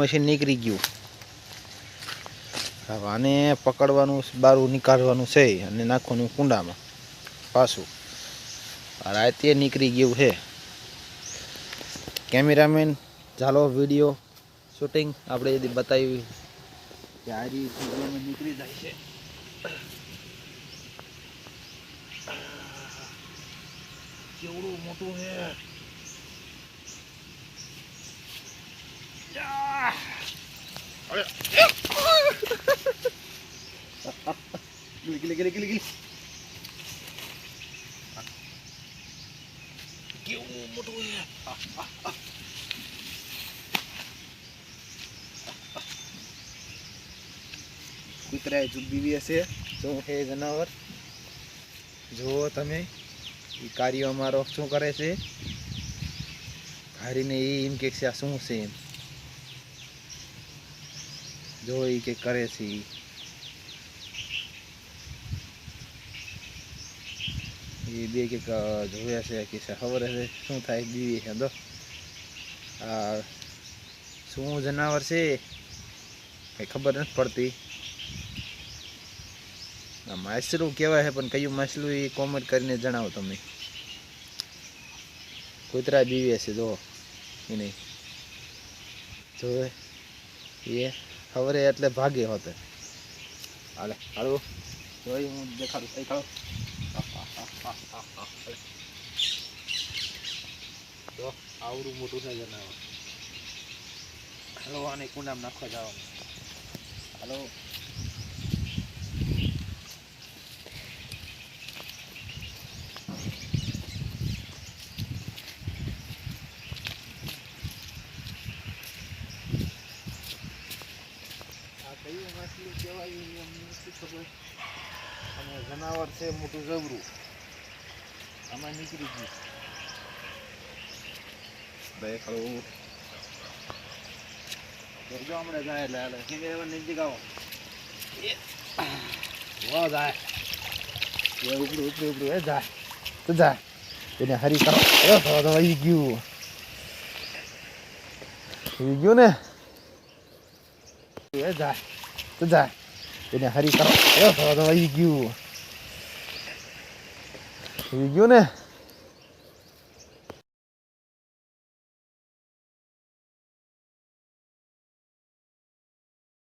Machine નીકળી ગયું. હવે આને પકડવાનું, બારું નીકાળવાનું છે અને નાખવાનું કુંડામાં, પાછું. રાતે નીકળી ગયું છે. કેમેરામેન, ચાલો વીડિયો શૂટિંગ આપણે બતાવી. રીતે નીકળી જાય છે. કેવડું મોટું છે. Gili gili. કેવું મોટું છે કૂતરાએ ચૂંબી હશે શું છે જનાવર. જુઓ તમે, એ કાર્ય અમારો શું કરે છે. હારીને એમ કે છે શું છે એમ? જો એ કે કરે છે એ બે કે જોયા છે, કે ખબર હશે શું થાય બીવી છે દો આ શું જનાવર છે, કંઈ ખબર નથી પડતી. આ માછલું કહેવાય છે, પણ કયું માછલું એ કોમેન્ટ કરીને જણાવો તમે. કૂતરા બીવે છે, જો. એ નહીં. જોવે? એ ખબરે એટલે ભાગે હોતે. હાલે હાલો જોઈ, હું દેખાડું. થઈ ખાડો. જો, આવડું મોટું છે જનાવર. હેલો, આને કુંડામાં નાખવા જવાનું. હાલો. કયું માછલું કહેવાય એ અમને નથી ખબર. અને જનાવર છે મોટું જબરું આમાં નીકળી ગયું. બે ખડું દરજો હમણાં જાય એટલે હાલે. એમાં નજીક આવો. વો જાય. એ ઉપડું ઉપડું ઉપડું. એ જાય. તો જાય. એને હરી કરો. એ ગયું. ગયું ને? એ જાય તો જાય એને હરી કરો એ તો તો ગયું. ગયું ને?